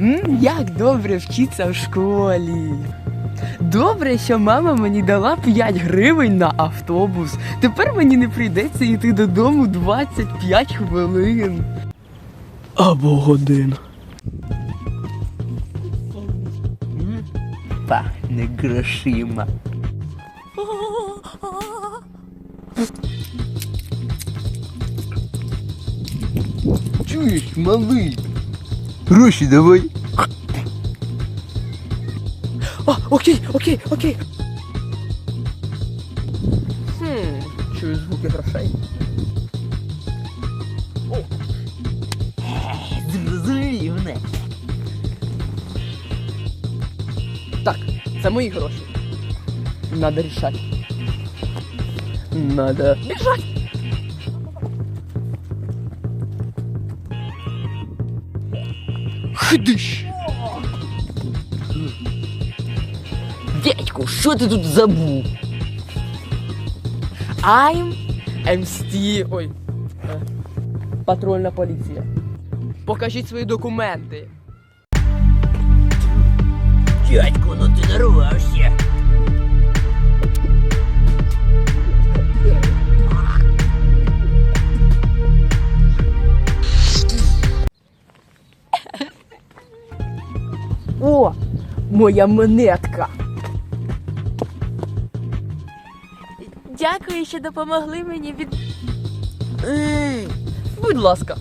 М, як добре вчиться в школі. Добре, що мама мені дала 5 гривень на автобус. Тепер мені не прийдеться йти додому 25 хвилин. Або годин. Пахне грошима. Чуєш, малий? Гроші давай. А, окей, окей, окей. Хм, чую звуки грошей. О. Зрозумів. Так, це мої гроші. Надо рішати. Надо біжать. Хдиш. Дядьку, що ти тут забув? I'm MST... Ой. е, Патрульна поліція. Покажіть свої документи. Дядьку, ну ти нарвався. О, моя монетка. Дякую, що допомогли мені від. Будь ласка.